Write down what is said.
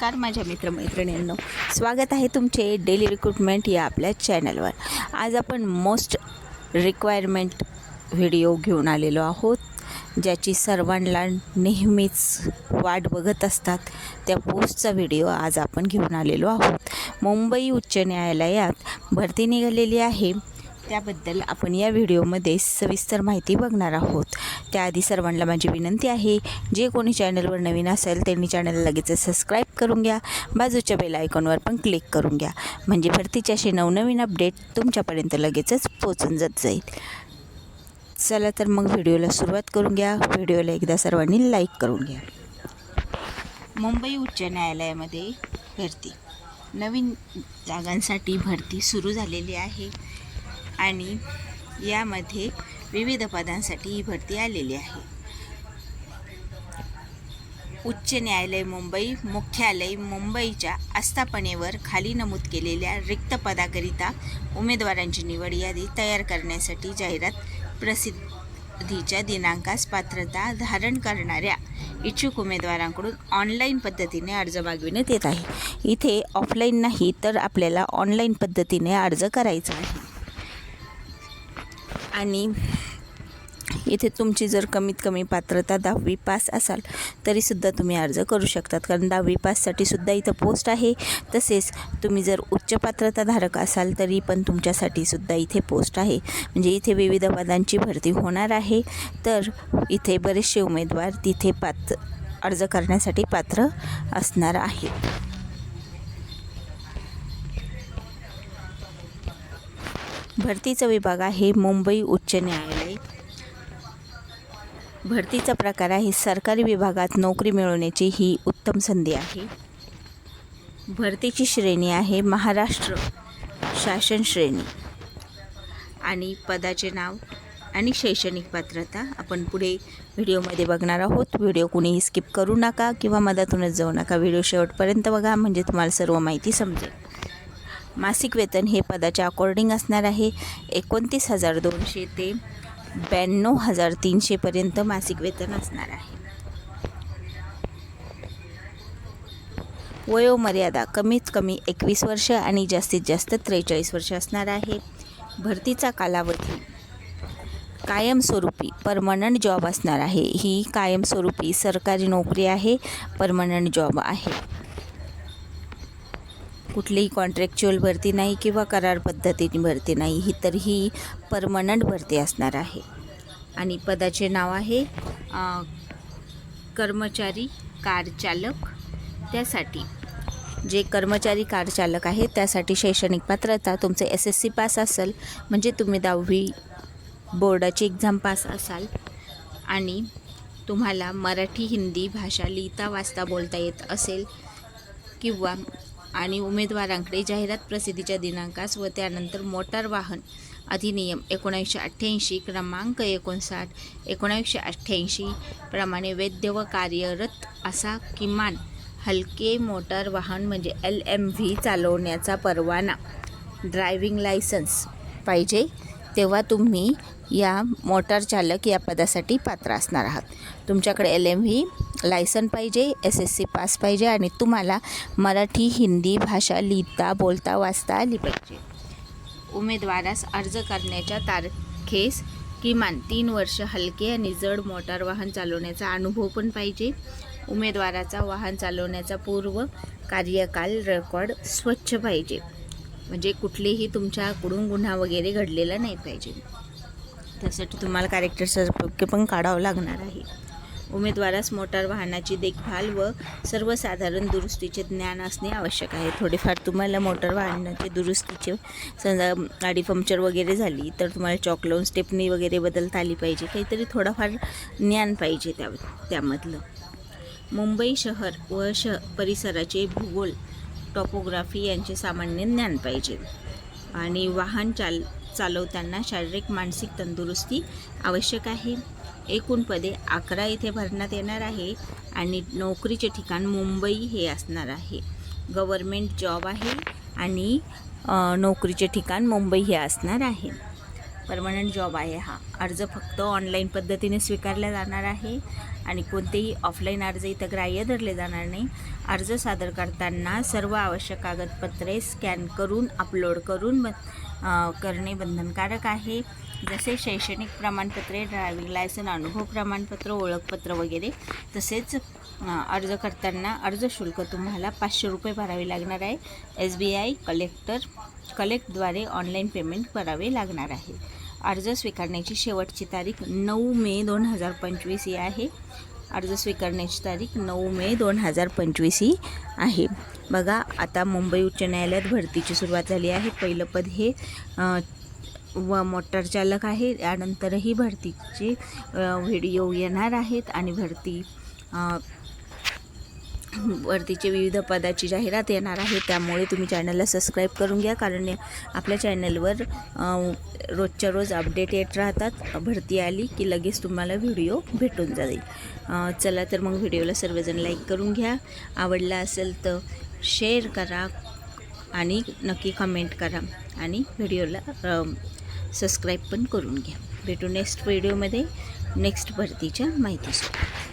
नमस्कार माझ्या मित्रमैत्रिणींनो. स्वागत आहे तुमचे डेली रिक्रुटमेंट या आपल्या चॅनलवर आज आपण मोस्ट रिक्वायरमेंट व्हिडिओ घेऊन आलेलो आहोत ज्याची सर्वांना नेहमीच वाट बघत असतात. त्या पोस्टचा व्हिडिओ आज आपण घेऊन आलेलो आहोत. मुंबई उच्च न्यायालयात भरती निघालेली आहे. त्याबद्दल आपण या व्हिडिओमध्ये सविस्तर माहिती बघणार आहोत. त्याआधी सर्वांना माझी विनंती आहे जे कोणी चॅनलवर नवीन असेल त्यांनी चॅनल लगेच सबस्क्राईब करून घ्या. बाजूच्या बेल आयकॉनवर पण क्लिक करून घ्या. म्हणजे भरतीचे असे नवनवीन अपडेट तुमच्यापर्यंत लगेचच पोचून जात जाईल. चला तर मग व्हिडिओला सुरुवात करून घ्या. व्हिडिओला एकदा सर्वांनी लाईक करून घ्या. मुंबई उच्च न्यायालयामध्ये भरती. नवीन जागांसाठी भरती सुरू झालेली आहे आणि यामध्ये विविध पदांसाठी ही भरती आलेली आहे. उच्च न्यायालय मुंबई मुख्यालय मुंबईच्या आस्थापनेवर खाली नमूद केलेल्या रिक्त पदाकरिता उमेदवारांची निवड यादी तयार करण्यासाठी जाहिरात प्रसिद्धीच्या दिनांकास पात्रता धारण करणाऱ्या इच्छुक उमेदवारांकडून ऑनलाईन पद्धतीने अर्ज मागविण्यात येत आहे. इथे ऑफलाईन नाही तर आपल्याला ऑनलाईन पद्धतीने अर्ज करायचा आहे. आणि इथे तुमची जर कमीत कमी पात्रता दहावी पास असाल तरीसुद्धा तुम्ही अर्ज करू शकतात. कारण दहावी पाससाठी सुद्धा इथं पोस्ट आहे. तसेच तुम्ही जर उच्च पात्रताधारक असाल तरी पण तुमच्यासाठी सुद्धा इथे पोस्ट आहे. म्हणजे इथे विविध पदांची भरती होणार आहे. तर इथे बरेचसे उमेदवार तिथे पात्र अर्ज करण्यासाठी पात्र असणार आहेत. भरतीचा विभाग आहे मुंबई उच्च न्यायालय. भरतीचा प्रकार आहे. सरकारी विभागात नोकरी मिळवण्याची ही उत्तम संधी आहे. भरतीची श्रेणी आहे महाराष्ट्र शासन श्रेणी. आणि पदाचे नाव आणि शैक्षणिक पात्रता आपण पुढे व्हिडिओमध्ये बघणार आहोत. व्हिडिओ कुणीही स्किप करू नका किंवा मधातूनच जाऊ नका. व्हिडिओ शेवटपर्यंत बघा म्हणजे तुम्हाला सर्व माहिती समजेल. मासिक वेतन हे पदाच्या अकॉर्डिंग असणार आहे. एकोणतीस हजार दोनशे ते ब्याण्णव हजार तीनशेपर्यंत मासिक वेतन असणार आहे. वयोमर्यादा कमीत कमी एकवीस वर्ष आणि जास्तीत जास्त त्रेचाळीस वर्ष असणार आहे. भरतीचा कालावधी. कायमस्वरूपी परमनंट जॉब असणार आहे. ही कायमस्वरूपी सरकारी नोकरी आहे. परमनंट जॉब आहे. कुठलीही कॉन्ट्रॅक्च्युअल भरती नाही किंवा करार पद्धतीने भरती नाही ही तर ही परमनंट भरती असणार आहे. आणि पदाचे नाव आहे कर्मचारी कार चालक त्यासाठी जे कर्मचारी कार चालक आहे त्यासाठी शैक्षणिक पात्रता तुमचे एस एस सी पास असेल म्हणजे तुम्ही दहावी बोर्डाची एक्झाम पास असाल. आणि तुम्हाला मराठी हिंदी भाषा लिहिता वाचता बोलता येत असेल किंवा आणि उमेदवारांकडे जाहिरात प्रसिद्धीच्या दिनांकास व त्यानंतर मोटार वाहन अधिनियम एकोणीसशे अठ्ठ्याऐंशी क्रमांक एकोणसाठ एकोणीसशे अठ्ठ्याऐंशी प्रमाणे वैद्य व कार्यरत असा किमान हलके मोटार वाहन म्हणजे एल एम व्ही चालवण्याचा परवाना. ड्रायव्हिंग लायसन्स पाहिजे. तेव्हा तुम्ही या मोटार चालक या पदासाठी पात्र असणार आहात. तुमच्याकडे एल एम व्ही लायसन पाहिजे एस एस सी पास पाहिजे आणि तुम्हाला मराठी हिंदी भाषा लिहिता बोलता वाचता आली पाहिजे. उमेदवारास अर्ज करण्याच्या तारखेस किमान तीन वर्ष हलके आणि जड मोटार वाहन चालवण्याचा अनुभव पण पाहिजे. उमेदवाराचा वाहन चालवण्याचा पूर्व कार्यकाल रेकॉर्ड स्वच्छ पाहिजे. म्हणजे कुठलेही तुमच्याकडून गुन्हा वगैरे घडलेला नाही पाहिजे. त्यासाठी तुम्हाला कॅरेक्टर सर्टिफिकेट पण काढावं लागणार आहे. उमेदवारास मोटार वाहनाची देखभाल व सर्वसाधारण दुरुस्तीचे ज्ञान असणे आवश्यक आहे. थोडेफार तुम्हाला मोटार वाहनाचे दुरुस्तीचे समजा गाडी पंक्चर वगैरे झाली तर तुम्हाला चॉक लावून स्टेपनी वगैरे बदलता आली पाहिजे. काहीतरी थोडंफार ज्ञान पाहिजे त्या त्यामधलं. मुंबई शहर व श परिसराचे भूगोल टॉपोग्राफी यांचे सामान्य ज्ञान पाहिजे. आणि वाहन चाल चालवताना शारीरिक मानसिक तंदुरुस्ती आवश्यक आहे. एकूण पदे अकरा येथे भरण्यात येणार आहे आणि नोकरीचे ठिकाण मुंबई हे असणार आहे. गव्हर्मेंट जॉब आहे आणि नोकरीचे ठिकाण मुंबई हे असणार आहे. परमनंट जॉब आहे हा. अर्ज फक्त ऑनलाईन पद्धतीने स्वीकारला जाणार आहे आणि कोणतेही ऑफलाईन अर्ज इथं ग्राह्य धरले जाणार नाही. अर्ज सादर करताना सर्व आवश्यक कागदपत्रे स्कॅन करून अपलोड करून ब करणे बंधनकारक आहे. जसे शैक्षणिक प्रमाणपत्रे ड्रायव्हिंग लायसन अनुभव प्रमाणपत्र ओळखपत्र वगैरे तसेच अर्ज करताना अर्ज शुल्क तुम्हाला पाचशे रुपये भरावे लागणार आहे. एस बी आय कलेक्टर कलेक्टद्वारे ऑनलाईन पेमेंट करावे लागणार आहे. अर्ज स्वीकारण्याची शेवटची तारीख नऊ मे दोन हजार पंचवीस ही आहे. अर्ज स्वीकारण्याची तारीख नऊ मे दोन हजार पंचवीस ही आहे. बघा आता मुंबई उच्च न्यायालयात भरतीची सुरुवात झाली आहे. पहिलं पद हे व मोटार चालक आहे. यानंतरही भरतीचे व्हिडिओ येणार आहेत आणि भरती वरतीचे विविध पदाची जाहिरात येणार आहे त्यामुळे तुम्ही चॅनलला सबस्क्राईब करून घ्या कारण आपल्या चॅनलवर रोजच्या रोज अपडेट येत राहतात. भरती आली की लगेच तुम्हाला व्हिडिओ भेटून जाईल. चला तर मग व्हिडिओला सर्वजण लाईक करून घ्या. आवडला असेल तर शेअर करा आणि नक्की कमेंट करा. आणि व्हिडिओला सबस्क्राईब पण करून घ्या. भेटू नेक्स्ट व्हिडिओमध्ये नेक्स्ट भरतीच्या माहितीसोबत